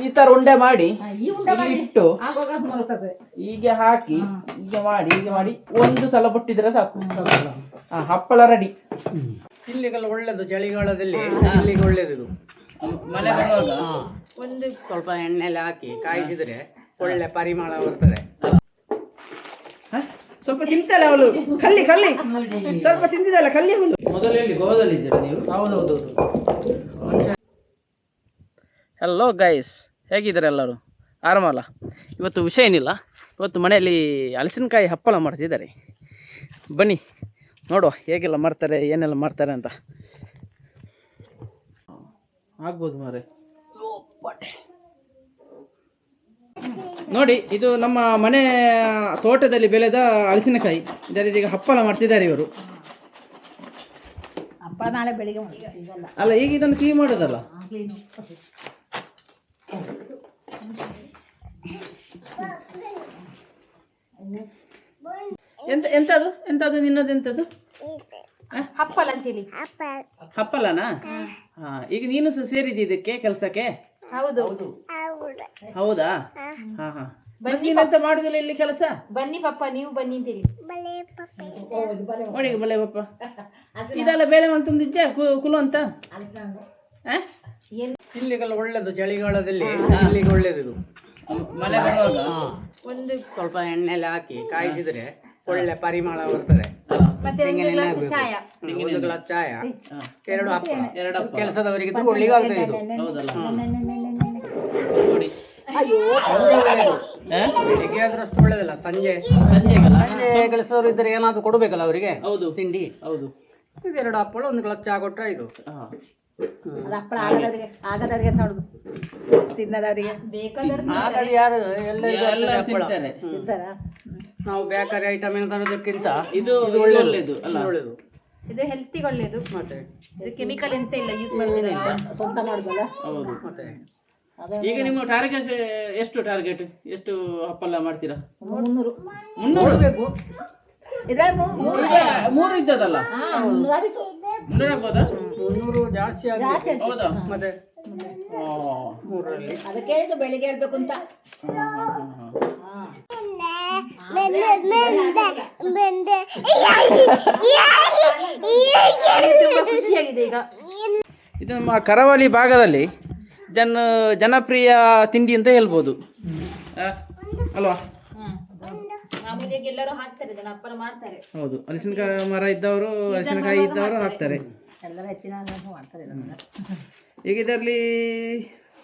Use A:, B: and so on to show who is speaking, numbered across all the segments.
A: ಈ ತರ ಉಂಡೆ ಮಾಡಿ
B: ಈ ಉಂಡೆ ಮಾಡಿ
A: ಇಟ್ಟು ಹೀಗೆ ಹಾಕಿ ಹೀಗೆ ಮಾಡಿ ಹೀಗೆ ಮಾಡಿ ಒಂದು ಸಲ ಬಿಟ್ಟಿದ್ರೆ ಸಾಕು. ಹಾ, ಹಪ್ಪಳ ರೆಡಿ
C: ಇಲ್ಲಿಗೆಲ್ಲ ಒಳ್ಳೇದು ಚಳಿಗಾಲದಲ್ಲಿ ಇಲ್ಲಿಗೆ ಒಳ್ಳೇದು
A: ಮಳೆ ಬರುವಾಗ
C: ಒಂದು ಸ್ವಲ್ಪ ಎಣ್ಣೆಲ್ಲ ಹಾಕಿ ಕಾಯಿಸಿದ್ರೆ ಒಳ್ಳೆ ಪರಿಮಳ ಬರ್ತದೆ.
A: ಸ್ವಲ್ಪ ತಿಂತಲ್ಲ ಅವಳು? ಕಲ್ಲಿ ಕಲ್ಲಿ. ಸ್ವಲ್ಪ ತಿಂದಿದಲ್ಲ ಕಲ್ಲಿ ಅವಳು. ಮೊದಲು ಎಲ್ಲಿ ಗೋವಾದಲ್ಲಿ ಇದ್ದೀರಾ ನೀವು
C: ಹೌದೌದು
A: ಹಲೋ ಗೈಸ್ ಹೇಗಿದ್ದಾರೆ ಎಲ್ಲರೂ? ಆರಾಮಲ್ಲ? ಇವತ್ತು ವಿಷಯ ಏನಿಲ್ಲ. ಇವತ್ತು ಮನೆಯಲ್ಲಿ ಹಲಸಿನಕಾಯಿ ಹಪ್ಪಳ ಮಾಡ್ತಿದ್ದಾರೆ. ಬನ್ನಿ ನೋಡುವ ಹೇಗೆಲ್ಲ ಮಾಡ್ತಾರೆ ಏನೆಲ್ಲ ಮಾಡ್ತಾರೆ ಅಂತ. ಆಗ್ಬೋದು ಮಾರೆ ನೋಡಿ ಇದು ನಮ್ಮ ಮನೆ ತೋಟದಲ್ಲಿ ಬೆಳೆದ ಹಲಸಿನಕಾಯಿ. ಇದರಲ್ಲಿ ಈಗ ಹಪ್ಪಳ ಮಾಡ್ತಿದ್ದಾರೆ ಇವರು. ಅಲ್ಲ ಈಗ ಇದನ್ನು ಕ್ಲೀನ್ ಮಾಡೋದಲ್ಲ? ಎಂತ ಎಂತದು? ಎಂತದು ನಿನ್ನದು ಎಂತದು?
B: ಹಪ್ಪಲ ಅಂತೇಳಿ
A: ಹಪ್ಪಲನಾ ಹಾ ಈಗ ನೀನು ಸಹ ಸೇರಿದಿ ಇದಕ್ಕೆ ಕೆಲಸಕ್ಕೆ?
B: ಹೌದು.
A: ಹೌದಾ. ಹಾ. ಹಾ ಅಂತ ಮಾಡುದಿಲ್ಲ ಇಲ್ಲಿ ಕೆಲಸ?
B: ಬನ್ನಿ ಪಪ್ಪ ನೀವು ಬನ್ನಿ ಅಂತೇಳಿ
A: ನೋಡಿ ಬಲೆ ಪಪ್ಪ. ಇದೆಲ್ಲ ಬೇರೆ ಅಂತಂದಿಜ್ಜ ಕುಲು ಅಂತ? ಆ?
B: ಏನ್
C: ಇಲ್ಲಿಗೆಲ್ಲ ಒಳ್ಳೇದು ಚಳಿಗಾಲದಲ್ಲಿ ಇಲ್ಲಿಗೆ ಒಳ್ಳೇದು
A: ಮಳೆ ಬರುವಾಗ?
B: ಒಂದು
C: ಸ್ವಲ್ಪ ಎಣ್ಣೆಲ್ಲ ಹಾಕಿ ಕಾಯಿಸಿದ್ರೆ ಒಳ್ಳೆ ಪರಿಮಳ ಬರ್ತದೆ.
B: ಮತ್ತೆ ಒಂದು ಗ್ಲಾಸ್ ಚಾಯ.
C: ಒಂದು ಗ್ಲಾಸ್ ಚಾಯ.
A: ಹಾ.
C: ಎರಡು ಹಪ್ಪ.
A: ಎರಡಪ್ಪ
C: ಕೆಲಸದವರಿಗೆ ತಗೊಳ್ಳಿಗೆ ಆಗ್ತದೆ ಇದು.
A: ಹೌದಲ್ಲ. ನೋಡಿ. ಆ?
C: ಬೆಳಿಗ್ಗೆ ಆದ್ರೆ ಅಷ್ಟು ಒಳ್ಳೇದಲ್ಲ ಸಂಜೆ.
A: ಸಂಜೆಗಲ್ಲ?
C: ಸಂಜೆ ಕೆಲಸದವರು ಇದ್ದರೆ ಏನಾದ್ರು ಕೊಡ್ಬೇಕಲ್ಲ ಅವರಿಗೆ?
A: ಹೌದು.
C: ತಿಂಡಿ.
A: ಹೌದು.
C: ಇದು ಎರಡು ಹಪ್ಪಳ ಒಂದು ಗ್ಲಾಸ್ ಚಾ ಕೊಟ್ರೆ ಇದು.
A: ಹಾ.
B: ಅದು ಹಪ್ಪಳ ಆಗದವರಿಗೆ ಆಗದವರಿಗೆ ನೋಡುದು ತಿನ್ನದವರಿಗೆ. ಬೇಕಾದವ್ರು
C: ಹಾಗಾಗಿ ಯಾರು
A: ಎಲ್ಲ
C: ಹಪ್ಪಳ.
A: ತಿಂತಾರೆ.
C: ನಾವು ಬೇಕರಿ ಐಟಮ್ ಏನು ತರೋದಕ್ಕಿಂತ
A: ಇದು ಒಳ್ಳೆದು ಒಳ್ಳೇದು ಅಲ್ಲ?
C: ಒಳ್ಳೇದು.
B: ಇದು ಹೆಲ್ತಿಗೆ ಒಳ್ಳೇದು.
C: ಮತ್ತೆ?
B: ಇದು ಕೆಮಿಕಲ್ ಎಂತ ಇಲ್ಲ ಯೂಸ್ ಸ್ವಂತ ಮಾಡುದಲ್ಲ
A: ಹೌದು.
C: ಮತ್ತೆ?
A: ಈಗ ನಿಮ್ಮ ಟಾರ್ಗೆಟ್ ಎಷ್ಟು ಟಾರ್ಗೆಟ್ ಎಷ್ಟು ಅಪ್ಪಲ್ಲ ಮಾಡ್ತೀರಾ?
B: ಮುನ್ನೂರು.
A: ಮುನ್ನೂರು?
B: ಬೇಕು ಮೂರು
A: ಮೂರು ಇದ್ದದಲ್ಲ.
B: ಮುನ್ನೂರು
A: ಆಗ್ಬೋದಾ?
C: ಮುನ್ನೂರು ಜಾಸ್ತಿ ಆಗಿದೆ.
A: ಹೌದಾ?
C: ಮತ್ತೆ?
A: ಆ,
C: ಮೂರರಲ್ಲಿ.
B: ಅದಕ್ಕೆ ಇದು ಬೆಳಿಗ್ಗೆ ಹೇಳ್ಬೇಕು ಅಂತ.
A: ಹಾ, ಹಾ, ಹಾ.
B: ತುಂಬಾ ಖುಷಿಯಾಗಿದೆ ಈಗ.
A: ಇದು ನಮ್ಮ ಕರಾವಳಿ ಭಾಗದಲ್ಲಿ ಜನ ಜನಪ್ರಿಯ ತಿಂಡಿ ಅಂತ ಹೇಳ್ಬೋದು. ಅಲ್ವಾ?
B: ಮಾಮೂಲಿಯಾಗಿ ಎಲ್ಲರೂ ಹಾಕ್ತಾರೆ ಇದನ್ನ ಹಪ್ಪಳ ಮಾಡ್ತಾರೆ.
A: ಹೌದು. ಅರಿಶಿನಕಾಯಿ ಮರ ಇದ್ದವರು ಅರಿಶಿನಕಾಯಿ ಇದ್ದವರು ಹಾಕ್ತಾರೆ.
B: ಎಲ್ಲರೂ ಹೆಚ್ಚಿನ ಮಾಡ್ತಾರೆ ಇದನ್ನ.
A: ಈಗ ಇದರಲ್ಲಿ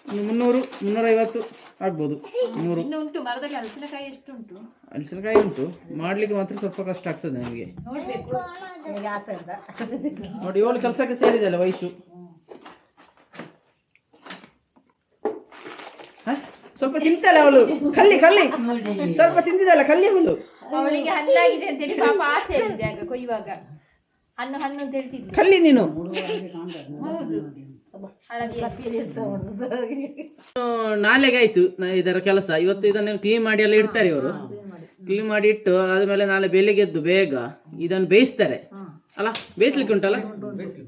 A: ಒಂದು ಮುನ್ನೂರು ಮುನ್ನೂರೈವತ್ತು ಆಗ್ಬೋದು. ನೂರು
B: ಇನ್ನು ಉಂಟು ಮರದಲ್ಲಿ ಹಲಸಿನಕಾಯಿ ಎಷ್ಟು ಉಂಟು?
A: ಹಲಸಿನಕಾಯಿ ಉಂಟು. ಮಾಡ್ಲಿಕ್ಕೆ ಮಾತ್ರ ಸ್ವಲ್ಪ ಕಷ್ಟ ಆಗ್ತದೆ
B: ನೋಡ್ಬೇಕು. ನನಗೆ ಆತ ಇಲ್ಲ.
A: ನೋಡಿ ಇವಳು ಕೆಲಸಕ್ಕೆ ಸೇರಿದಲ್ಲ ವಯಸ್ಸು? ಹ? ಸ್ವಲ್ಪ ತಿಂತಲ್ಲ ಅವಳು. ಕಲ್ಲಿ ಕಲ್ಲಿ. ಸ್ವಲ್ಪ ತಿಂದಿದಲ್ಲ ಕಲ್ಲಿ ಅವಳು.
B: ಅವಳಿಗೆ ಹಣ್ಣಾಗಿದೆ ಅಂತೇಳಿ ಪಾಪ ಆಸೆ ಇದೆ ಆಗ ಕೊಯ್ಯುವಾಗ ಹಣ್ಣು ಹಣ್ಣು ಅಂತ ಹೇಳ್ತಿದ್ಲು.
A: ಕಲ್ಲಿ ನೀನು.
B: ಹೌದು.
A: ನಾಳೆಗೆ ಆಯ್ತು ಇದರ ಕೆಲಸ. ಇವತ್ತು ಇದನ್ನು ಕ್ಲೀನ್ ಮಾಡಿ ಎಲ್ಲ ಇಡ್ತಾರೆ ಇವರು. ಕ್ಲೀನ್ ಮಾಡಿ. ಇಟ್ಟು ಆದ್ಮೇಲೆ ನಾಳೆ ಬೆಳಿಗ್ಗೆ ಎದ್ದು ಬೇಗ ಇದನ್ನು ಬೇಯಿಸ್ತಾರೆ. ಅಲ್ಲ ಬೇಯಿಸ್ಲಿಕ್ಕೆ ಉಂಟಲ್ಲ?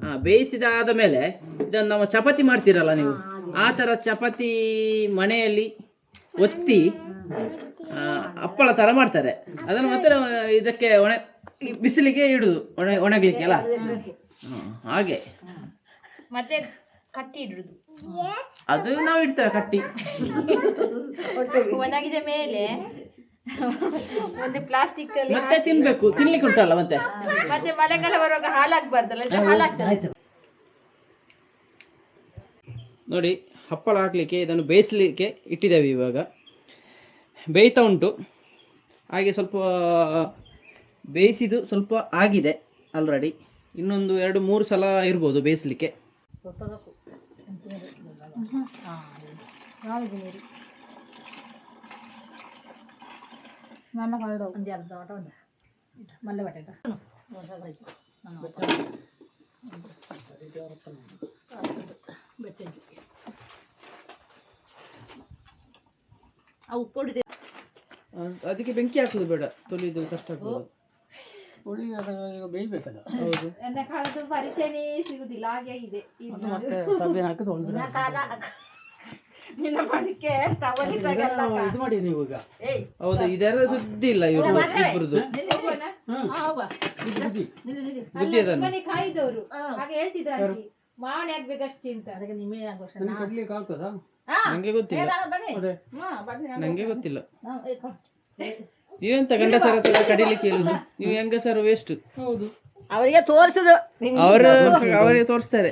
A: ಹಾ ಬೇಯಿಸಿದ ಆದ ಮೇಲೆ ಇದನ್ನು ನಾವು ಚಪಾತಿ ಮಾಡ್ತೀರಲ್ಲ ನೀವು? ಆ ಥರ ಚಪಾತಿ ಮನೆಯಲ್ಲಿ ಒತ್ತಿ ಹಪ್ಪಳ ಥರ ಮಾಡ್ತಾರೆ. ಅದನ್ನು ಮತ್ತೆ ಇದಕ್ಕೆ ಒಣ ಬಿಸಿಲಿಗೆ ಇಡುದು ಒಣ ಒಣಗ್ಲಿಕ್ಕೆ ಅಲ್ಲ ಹಾಗೆ.
B: ಮತ್ತೆ ಕಟ್ಟಿ ಇಡುದು.
A: ಅದು ನಾವು ಇಡ್ತೇವೆ ಕಟ್ಟಿ.
B: ಒಣಗಿದ ಮೇಲೆ ಒಂದು ಪ್ಲಾಸ್ಟಿಕ್ ಅಲ್ಲಿ
A: ಮತ್ತೆ ತಿನ್ಬೇಕು ತಿನ್ಲಿಕ್ಕೆ ಉಂಟಲ್ಲ ಮತ್ತೆ?
B: ಮತ್ತೆ ಮಳೆಗಾಲ ಬರುವಾಗ ಹಾಳಾಗ್ಬಾರ್ದಲ್ಲ ಇದ್ರೆ ಹಾಳಾಗ್ತದೆ.
A: ನೋಡಿ, ಹಪ್ಪಳ ಹಾಕಲಿಕ್ಕೆ, ಇದನ್ನು ಬೇಯಿಸಲಿಕ್ಕೆ ಇಟ್ಟಿದ್ದೇವೆ ಇವಾಗ. ಬೇಯ್ತಾ ಉಂಟು. ಹಾಗೆ ಸ್ವಲ್ಪ, ಬೇಯಿಸಿದ್ದು ಸ್ವಲ್ಪ ಆಗಿದೆ ಆಲ್ರೆಡಿ ಇನ್ನೊಂದು ಎರಡು, ಮೂರು ಸಲ ಇರ್ಬೋದು ಬೇಯಿಸಲಿಕ್ಕೆ.
B: ಆ ಉಪ್ಪು ಹೊಡಿದೆ
A: ಅದಕ್ಕೆ ಬೆಂಕಿ ಹಾಕುದು ಬೇಡ ತೊಲಿದು ಕಷ್ಟ ಆಗ್ತದೆ.
C: ಬೇಯ್ಬೇಕಲ್ಲ?
A: ಹೌದು.
B: ನನ್ನ ಕಾಲದ ಪರಿಚಯನೇ ಸಿಗುದಿಲ್ಲ ಹಾಗೆ ಆಗಿದೆ.
C: ಮತ್ತೆ
B: ಕಾಲ
D: ನಿನ್ನ ಮಡಿಕೆ
C: ಇದು ಮಾಡಿ ನೀವು ಈಗ
D: ಏಯ್.
A: ಹೌದು ಇದೆಲ್ಲ ಸುದ್ದಿ ಇಲ್ಲ ಇವ್ರು? ಬುದ್ಧಿ ಅದನ್ನು.
B: ಕಾಯ್ದವ್ರು. ಹಾಗೆ ಹೇಳ್ತಿದ್ರು ಅಜ್ಜಿ ಮಾವನೆ ಆಗ್ಬೇಕಷ್ಟೇ ಅಂತ.
D: ಅದಕ್ಕೆ ನಿಮಗೆ ಆಗೋಷ್ಟ
C: ಕಡ್ಲಿಕ್ಕೆ ಆಗ್ತದಾ?
A: ನಂಗೆ ಗೊತ್ತಿಲ್ಲ.
C: ಅದೇ.
A: ನಂಗೆ ನೀವೆಂತ ಗಂಡಸರ ಹತ್ರ ಕಡಿಲಿಕ್ಕೆ ಇಲ್ಲ? ನೀವು ಹೆಂಗಸರು ವೇಸ್ಟ್.
C: ಹೌದು.
D: ಅವರಿಗೆ ತೋರಿಸುದು.
A: ಅವರ ಅವರಿಗೆ ತೋರಿಸ್ತಾರೆ.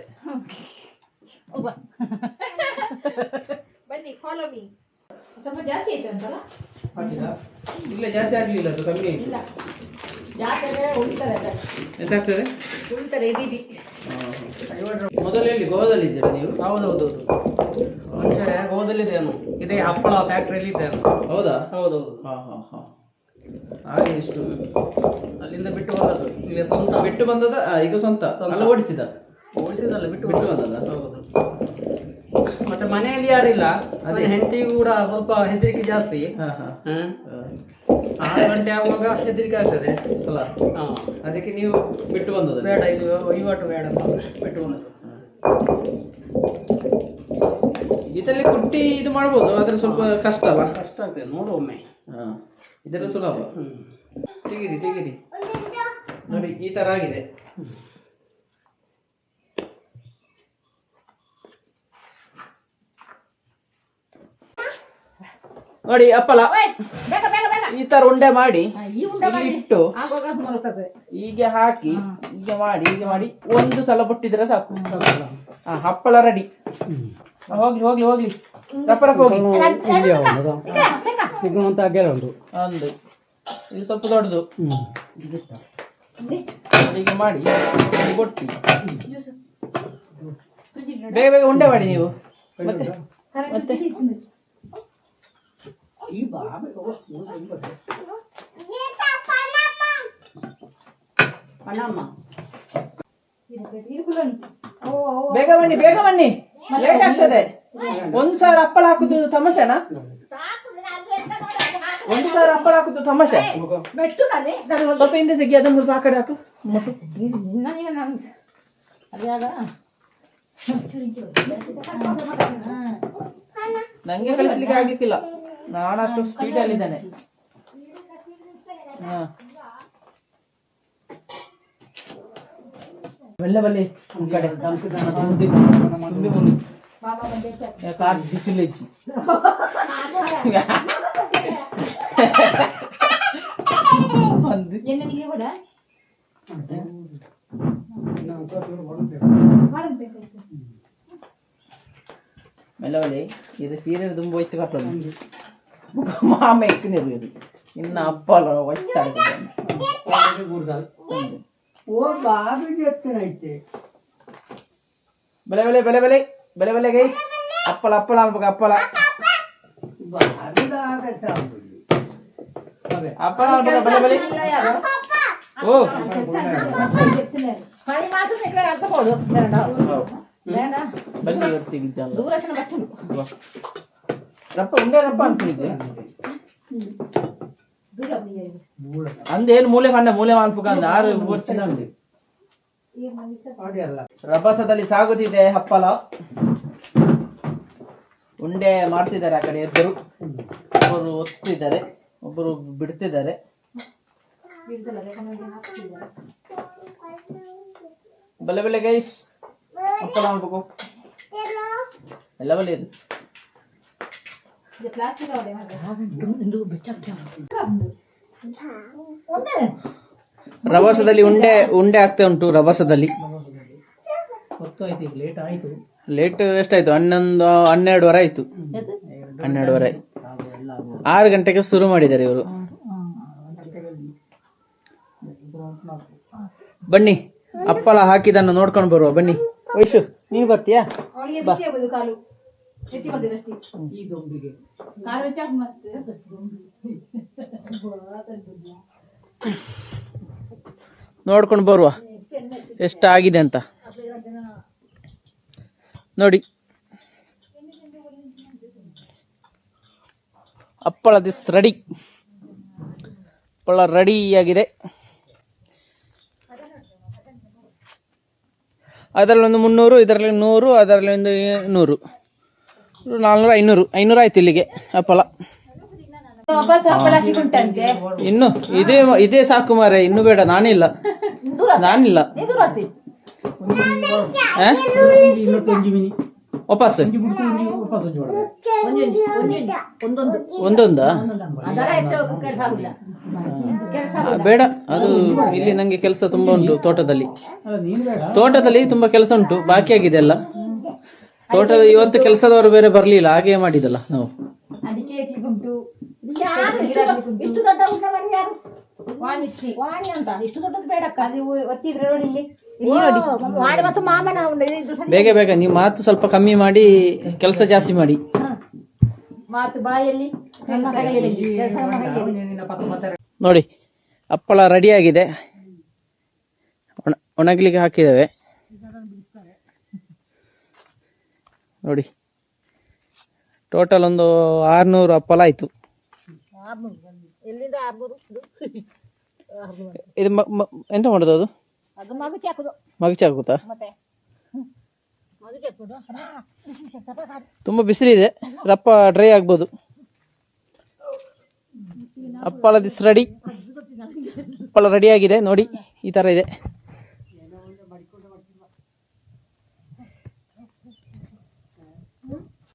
B: ಬನ್ನಿ ಫಾಲೋ ಮೀ ಸ್ವಲ್ಪ ಜಾಸ್ತಿ ಆಯ್ತು ಅಂತಲ್ಲ?
A: ಇಲ್ಲ ಜಾಸ್ತಿ ಆಗಲಿಲ್ಲ ಅದು ಕಮ್ಮಿ ಆಯ್ತು.
B: ಇಲ್ಲ.
D: ಯಾಕಂದ್ರೆ ಉಳಿತಾರೆ ಅದು.
A: ಎಂತ ಆಗ್ತದೆ
B: ಉಳಿತಾರೆ ಇದೀವಿ
A: ಮೊದಲು ಹೇಳಿ ಗೋವಾದಲ್ಲಿ ಇದ್ದೀರಾ ನೀವು?
C: ಹೌದೌದೌದು ಮುಂಚೆ ಇದೆ ನಾನು. ಇದೇ ಹಪ್ಪಳ ಫ್ಯಾಕ್ಟ್ರಿಯಲ್ಲಿ ಇದೆ ನಾನು.
A: ಹೌದಾ?
C: ಹೌದೌದು.
A: ಹಾಂ ಹಾ ಹಾ. ಹಾಗೆ ಇಷ್ಟು
C: ಅಲ್ಲಿಂದ ಬಿಟ್ಟು ಬಂದದ್ದು. ಇಲ್ಲಿ ಸ್ವಂತ.
A: ಬಿಟ್ಟು ಬಂದದ? ಈಗ ಸ್ವಂತ? ಅಲ್ಲ ಓಡಿಸಿದ?
C: ಓಡಿಸಿದಲ್ಲ ಬಿಟ್ಟು
A: ಬಿಟ್ಟು. ಬಂದದ
C: ಹೌದು. ಮತ್ತೆ ಮನೆಯಲ್ಲಿ ಯಾರಿಲ್ಲ ಅದೇ. ಹೆಂಡತಿ ಕೂಡ ಸ್ವಲ್ಪ ಹೆದರಿಕೆ ಜಾಸ್ತಿ. ಆರು ಗಂಟೆ ಆಗುವಾಗ ಹೆದರಿಕೆ ಆಗ್ತದೆ.
A: ಅಲ್ಲ
C: ಹಾ.
A: ಅದಕ್ಕೆ ನೀವು ಬಿಟ್ಟು ಬಂದದ
C: ಬೇಡ ಇದು ವಹಿವಾಟು ಬೇಡ ಅಂತ ಬಿಟ್ಟು ಬಂದದ್ದು.
A: ಇದರಲ್ಲಿ ಕುಟ್ಟಿ ಇದು ಮಾಡ್ಬೋದು ಆದ್ರೆ ಸ್ವಲ್ಪ ಕಷ್ಟ ಅಲ್ಲ?
C: ಕಷ್ಟ ಆಗ್ತದೆ ನೋಡು ಒಮ್ಮೆ.
A: ಹಾ. ಇದೆಲ್ಲ ಸುಲಭ.
C: ಹ್ಮ್.
A: ತೆಗೀರಿ ತೆಗೀರಿ. ನೋಡಿ ಈ ತರ ಆಗಿದೆ. ನೋಡಿ ಅಪ್ಪಲ.
D: ಬೇಗ ಬೇಗ ಬೇಗ.
A: ಈ ತರ ಉಂಡೆ ಮಾಡಿ
D: ಹಾ, ಈ ಉಂಡೆ ಮಾಡಿ.
A: ಇಟ್ಟು ಹೀಗೆ ಹಾಕಿ ಹೀಗೆ ಮಾಡಿ ಹೀಗೆ ಮಾಡಿ ಒಂದು ಸಲ ಬುಟ್ಟಿದ್ರೆ ಸಾಕು. ಹಾ ಹಪ್ಪಳ ರೆಡಿ. ಹೋಗ್ಲಿ ಹೋಗ್ಲಿ ಹೋಗ್ಲಿ. ರಪ್ಪ ರಪ್ಪ ಹೋಗಿ
C: ಸಿಗುವಂತ ಉಂಟು
A: ಒಂದು. ಇದು ಸ್ವಲ್ಪ ದೊಡ್ಡದು. ಹೀಗೆ ಮಾಡಿ ಬೊಟ್ಟಿ. ಬೇಗ ಬೇಗ ಉಂಡೆ ಮಾಡಿ ನೀವು. ಮತ್ತೆ? ಮತ್ತೆ?
C: ಈ ಬಾ ಪಣಮ್ಮ
B: ಓ ಓ
A: ಬೇಗ ಬನ್ನಿ. ಬೇಗ ಬನ್ನಿ. ಲೇಟ್ ಆಗ್ತದೆ ಒಂದ್ ಸಾವಿರ ಹಪ್ಪಳ ಹಾಕುದು ತಮಾಷೆನಾ? ಒಂದು ಸಾವಿರ ಅಪ್ಪಳ ಹಾಕುದು ತಮಾಷೆ?
D: ಬೆಟ್ಟು ನಾನು ನಾನು
A: ಸ್ವಲ್ಪ ಹಿಂದೆ ತೆಗಿ ಅದನ್ನು ಸ್ವಲ್ಪ ಆ ಕಡೆ ಹಾಕು. ನಂಗೆ ಕಳಿಸ್ಲಿಕ್ಕೆ ಆಗ್ಲಿಕ್ಕಿಲ್ಲ ನಾನು ಅಷ್ಟು ಸ್ಪೀಡ್ ಅಲ್ಲಿದ್ದೇನೆ ಹಾ. ಬಲ್ಲೆ ಬಲ್ಲೆ. ಒಂದ್ ಕಡೆ. ತುಂಬಿ ತುಂಬಿ ಬರು ಕಾರ್ ಬಿಸಿಲು ಹೆಚ್ಚಿ ಒಂದು
B: ಎಣ್ಣೆಗೆ ಕೂಡ?
A: ಮೆಲ್ಲವಲ್ಲಿ ಇದು ಸೀರೆ ತುಂಬ ಒಯ್ತು ಕಟ್ಟೋದು ಮಾಮ ಎಕ್ಕಿನಿರು ಇದು ಇನ್ನು ಅಪ್ಪಲ ಒಯ್ತಾ
C: ಓ ಬಾಬಿಗೆ ಎತ್ತಿನ ಐತೆ
A: ಬೆಲೆ ಬೆಲೆ ಬೆಲೆ ಬೆಲೆ ಬೆಲೆ ಬೆಲೆ ಗೈಸ್ ಅಪ್ಪಲ ಅಪ್ಪಲ ಅನ್ಬೇಕು ಅಪ್ಪಲ
C: ಬಾಬಿದಾಗ
A: ಅಪ್ಪಲ ಅನ್ಬೇಕು ಬೆಲೆ ಬೆಲೆ ರಪ್ಪ ಉಂಡೆ ರಪ್ಪ ಅಂತಿದ್ದೆ ಅಂದೇನು ಮೂಲೆ ಕಂಡ ಮೂಲೆ ಮಾಡ್ಬೇಕು ಅಂದ ಆರು ವರ್ಷದ ರಭಸದಲ್ಲಿ ಸಾಗುತ್ತಿದೆ ಹಪ್ಪಲ ಉಂಡೆ ಮಾಡ್ತಿದ್ದಾರೆ ಆ ಕಡೆ ಇಬ್ಬರು ಒಬ್ಬರು ಒತ್ತಿದ್ದಾರೆ, ಒಬ್ಬರು ಬಿಡ್ತಿದ್ದಾರೆ. ಬಲೆ ಬಲೆ ಗೈಸ್ ಹಪ್ಪಲ ಮಾಡ್ಬೇಕು ಎಲ್ಲ ಬಲೆ
B: ಪ್ಲಾಸ್ಟಿಕ್ ಅವಡೆ
D: ಇಂದು ಬೆಚ್ಚಾಗ್ತದೆ ಒಂದೇ
A: ರಭಸದಲ್ಲಿ ಉಂಡೆ ಉಂಡೆ ಆಗ್ತಾ ಉಂಟು ರಭಸದಲ್ಲಿ
C: ಲೇಟ್ ಆಯ್ತು
A: ಲೇಟ್ ಎಷ್ಟಾಯ್ತು ಹನ್ನೊಂದು ಹನ್ನೆರಡುವರೆ ಆಯ್ತು ಹನ್ನೆರಡುವರೆ ಆರು ಗಂಟೆಗೆ ಶುರು ಮಾಡಿದ್ದಾರೆ ಇವರು ಬನ್ನಿ ಅಪ್ಪಲ ಹಾಕಿದನ್ನು ನೋಡ್ಕೊಂಡು ಬರುವ ಬನ್ನಿ ವಯಸ್ಸು ನೀನು ಬರ್ತೀಯಾ
B: ಅವಳಿಗೆ ಬಿಸಿ ಅಷ್ಟೇ ಎತ್ತಿ
C: ಈ ದೊಂಬಿಗೆ.
B: ಮಸ್ತ್
A: ನೋಡ್ಕೊಂಡು ಬರುವ. ಎಷ್ಟಾಗಿದೆ ಅಂತ. ನೋಡಿ. ಹಪ್ಪಳ ದಿಸ್ ರೆಡಿ. ಹಪ್ಪಳ ರೆಡಿಯಾಗಿದೆ. ಅದರಲ್ಲಿ ಒಂದು ಮುನ್ನೂರು ಇದರಲ್ಲಿ ನೂರು ಅದರಲ್ಲಿ ಒಂದು ನೂರು ನಾಲ್ನೂರು ಐನೂರು ಐನೂರು ಆಯ್ತು ಇಲ್ಲಿಗೆ ಹಪ್ಪಳ ಇನ್ನು ಇದೇ ಇದೇ ಸಾಕು ಮಾರೆ ಇನ್ನು ಬೇಡ ನಾನಿಲ್ಲ. ನಾನಿಲ್ಲ. ವಾಪಸ್.
D: ಒಂದೊಂದ?
A: ಬೇಡ ಅದು ಇಲ್ಲಿ ನಂಗೆ ಕೆಲಸ ತುಂಬಾ ಉಂಟು ತೋಟದಲ್ಲಿ. ತೋಟದಲ್ಲಿ ತುಂಬಾ ಕೆಲಸ ಉಂಟು ಬಾಕಿ ಆಗಿದೆ ಎಲ್ಲ. ತೋಟದ ಇವತ್ತು ಕೆಲಸದವರು ಬೇರೆ ಬರ್ಲಿಲ್ಲ ಹಾಗೆ ಮಾಡಿದಲ್ಲ ನಾವು.
B: ಅದಕ್ಕೆ ಹಾಕಿಕೊಂಡು
D: ಯಾರು ಇಷ್ಟು ದೊಡ್ಡ- ಇಷ್ಟು ದೊಡ್ಡ ಊಟ ಮಾಡಿ ಯಾರು?
B: ವಾಣಿಶ್ರೀ
D: ವಾಣಿ ಅಂತ. ಇಷ್ಟು ದೊಡ್ಡದು ಬೇಡಕ್ಕ.
B: ಅದು ಒತ್ತಿದ್ರೆ ನೋಡಿ ಇಲ್ಲಿ.
D: ಓ, ವಾಣಿ ಮತ್ತು ಮಾಮನ ಉಂಟು. ಇದು ಸರಿ
A: ಬೇಗ ಬೇಗ ನೀವು ಮಾತು ಸ್ವಲ್ಪ ಕಮ್ಮಿ ಮಾಡಿ ಕೆಲಸ ಜಾಸ್ತಿ ಮಾಡಿ.
B: ಮಾತು ಬಾಯಲ್ಲಿ
D: ನಮ್ಮ ಕೈಯಲ್ಲಿ. ಕೆಲಸ ನಮ್ಮ ಕೈಯಲ್ಲಿ.
C: ನಿನ್ನ ಪಕ್ಕ ಮತ್ತೆ
A: ನೋಡಿ ಹಪ್ಪಳ ರೆಡಿ ಆಗಿದೆ. ಒಣಗ್ಲಿಕ್ಕೆ ಹಾಕಿದ್ದೇವೆ. ನೋಡಿ. ಟೋಟಲ್ ಒಂದು ಆರ್ನೂರು ಅಪ್ಪಲ ಆಯ್ತು. ಇದು ಎಂತ ಮಾಡೋದು ಅದು?
D: ಮಗುಚಿ
A: ಹಾಕುತ್ತಾ ತುಂಬ ಬಿಸಿಲಿದೆ ರಪ್ಪ ಡ್ರೈ ಆಗ್ಬೋದು. ಅಪ್ಪಳ ದಿಸ್ ರೆಡಿ ಅಪ್ಪಳ ರೆಡಿ ಆಗಿದೆ. ನೋಡಿ ಈ ಥರ ಇದೆ.